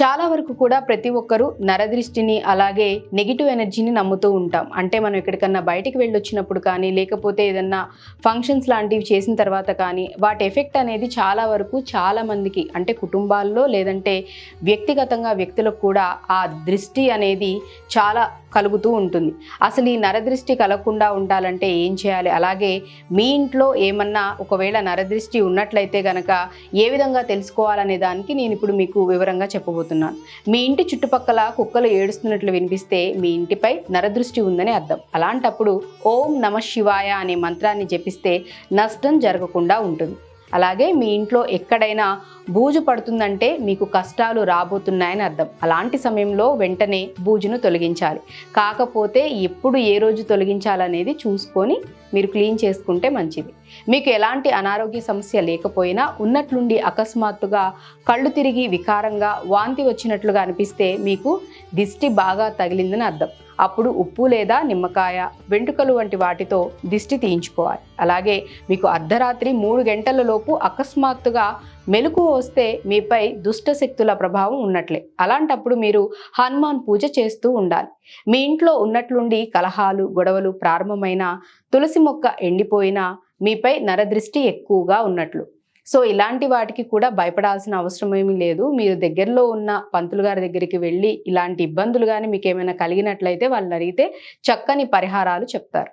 చాలా వరకు కూడా ప్రతి ఒక్కరూ నరదృష్టిని అలాగే నెగిటివ్ ఎనర్జీని నమ్ముతూ ఉంటాం. అంటే మనం ఎక్కడికన్నా బయటికి వెళ్ళొచ్చినప్పుడు కానీ లేకపోతే ఏదన్నా ఫంక్షన్స్ లాంటివి చేసిన తర్వాత కానీ వాటి ఎఫెక్ట్ అనేది చాలా వరకు చాలా మందికి అంటే కుటుంబాల్లో లేదంటే వ్యక్తిగతంగా వ్యక్తులకు కూడా ఆ దృష్టి అనేది చాలా కలుగుతూ ఉంటుంది. అసలు ఈ నరదృష్టి కలగకుండా ఉండాలంటే ఏం చేయాలి? అలాగే మీ ఇంట్లో ఏమన్నా ఒకవేళ నరదృష్టి ఉన్నట్లయితే కనుక ఏ విధంగా తెలుసుకోవాలనే దానికి నేను ఇప్పుడు మీకు వివరంగా చెప్పబోతున్నాను. మీ ఇంటి చుట్టుపక్కల కుక్కలు ఏడుస్తున్నట్లు వినిపిస్తే మీ ఇంటిపై నరదృష్టి ఉందని అర్థం. అలాంటప్పుడు ఓం నమ శివాయ అనే మంత్రాన్ని జపిస్తే నష్టం జరగకుండా ఉంటుంది. అలాగే మీ ఇంట్లో ఎక్కడైనా బూజు పడుతుందంటే మీకు కష్టాలు రాబోతున్నాయని అర్థం. అలాంటి సమయంలో వెంటనే బూజును తొలగించాలి. కాకపోతే ఎప్పుడు ఏ రోజు తొలగించాలనేది చూసుకొని మీరు క్లీన్ చేసుకుంటే మంచిది. మీకు ఎలాంటి అనారోగ్య సమస్య లేకపోయినా ఉన్నట్లుండి అకస్మాత్తుగా కళ్ళు తిరిగి వికారంగా వాంతి వచ్చినట్లుగా అనిపిస్తే మీకు దిష్టి బాగా తగిలిందని అర్థం. అప్పుడు ఉప్పు లేదా నిమ్మకాయ వెంట్రుకలు వంటి వాటితో దిష్టి తీయించుకోవాలి. అలాగే మీకు అర్ధరాత్రి మూడు గంటలలోపు అకస్మాత్తుగా మెలకు వస్తే మీపై దుష్ట శక్తుల ప్రభావం ఉన్నట్లే. అలాంటప్పుడు మీరు హనుమాన్ పూజ చేస్తూ ఉండాలి. మీ ఇంట్లో ఉన్నట్లుండి కలహాలు గొడవలు ప్రారంభమైన తులసి మొక్క ఎండిపోయినా మీపై నరదృష్టి ఎక్కువగా ఉన్నట్లు. సో ఇలాంటి వాటికి కూడా భయపడాల్సిన అవసరం ఏమీ లేదు. మీరు దగ్గరలో ఉన్న పంతులు గారి దగ్గరికి వెళ్ళి ఇలాంటి ఇబ్బందులు కానీ మీకు ఏమైనా కలిగినట్లయితే వాళ్ళని అడిగితే చక్కని పరిహారాలు చెప్తారు.